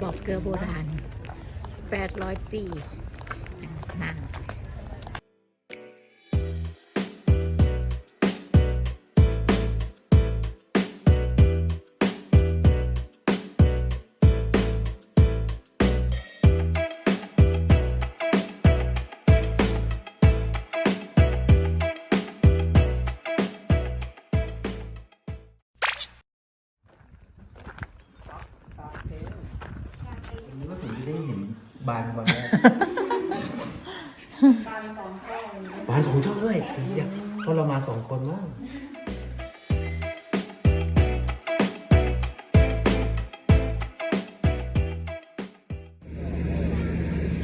ปอกเกลือโบราณ 800 ปีนาง บานวันแรกบานสองช่องบานสองช่องด้วยเหี้ยเพราะเรามาสองคนมั้ง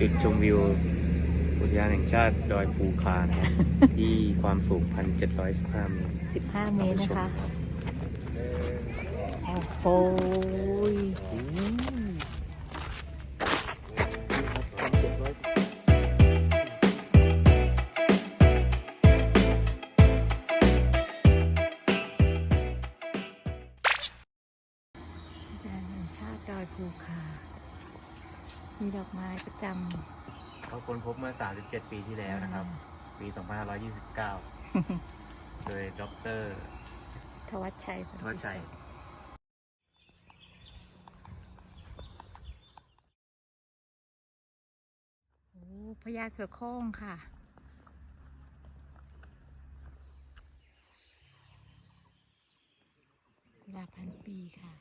จุดชมวิวอุทยานแห่งชาติดอยภูคานะครับ ที่ความสูง 1,715เมตร15 เมตรนะคะ โอ้โห ภูคา มีดอกไม้ประจเขาค้นพบเมื่อ 37 ปีที่แล้วนะครับ ปี 2529 โดยดรำทวัชชัยทวัชชัยโอ้พญาเสือโคร่งค่ะ เวลาพันปีค่ะ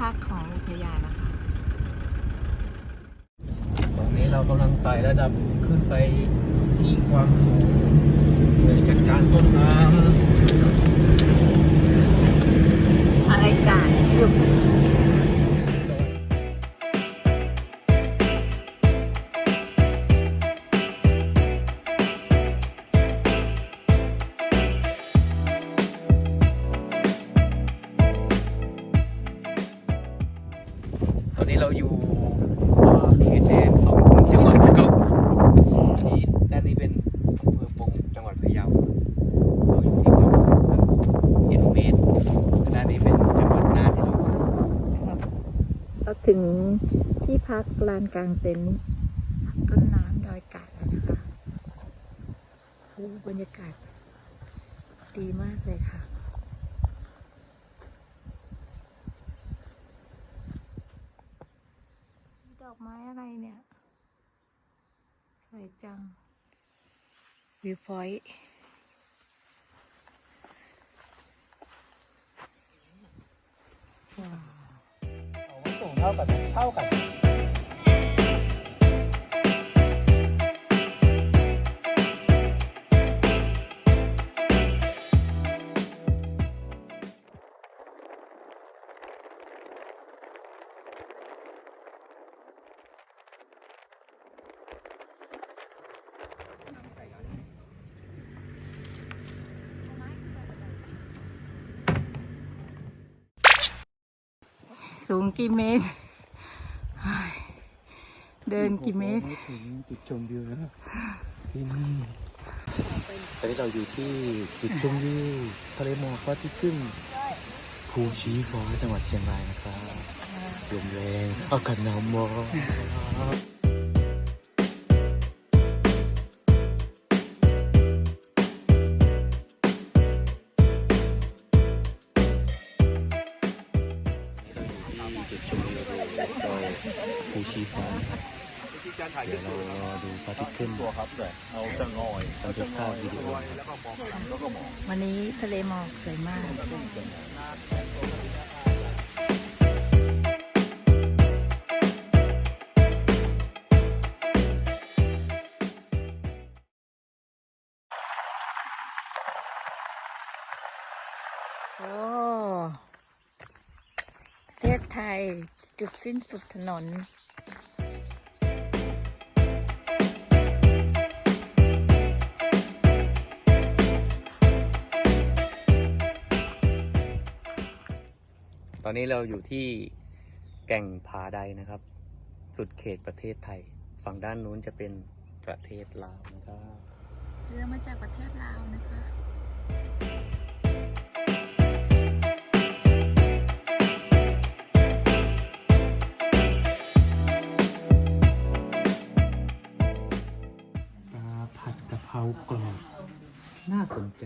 พักของอุทยานนะคะ ตอนนี้เรากำลังไต่ระดับขึ้นไปที่ความสูงเพื่อจัดการต้นน้อะไรกันหยุด ถึงที่พักลานกลางเต็นท์ต้นน้ำดอยกาดแล้วนะคะโอ้บรรยากาศดีมากเลยค่ะ ดอกไม้อะไรเนี่ย สวยจัง วิวพอยต์ว้าว เอาว่าสูงเท่ากันเท่ากัน สูงกี่เมตรเฮ้ยเดินกี่เมตร ถึงจุดชมวิวแล้วที่นี่ตอนนี้เราอยู่ที่จุดชมวิวทะเลหมอกพระอาทิตย์ขึ้นภูชีฟ้าจังหวัดเชียงรายนะครับลมแรงอากาศหนาวมาก ภูชีฟ้านะครับเดี๋ยวเรารอดูพระอาทิตย์ขึ้นตัวครับเลยเอาจะงอยเราจะภาพวิดีโอแล้วันนี้ทะเลหมอกสวยมากโอ้ประเทศไทย จุดสิ้นสุดถนนตอนนี้เราอยู่ที่แก่งผาใดนะครับ สุดเขตประเทศไทย ฝั่งด้านนู้นจะเป็นประเทศลาวนะครับเรือมาจากประเทศลาวนะคะ กรอบน่าสนใจ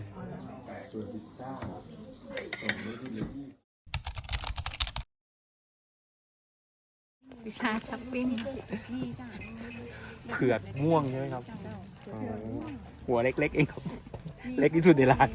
วิชาช้อปปิ้งเผือกม่วงใช่ไหมครับอ๋อหัวเล็กๆเองครับ เล็กที่สุดในร้าน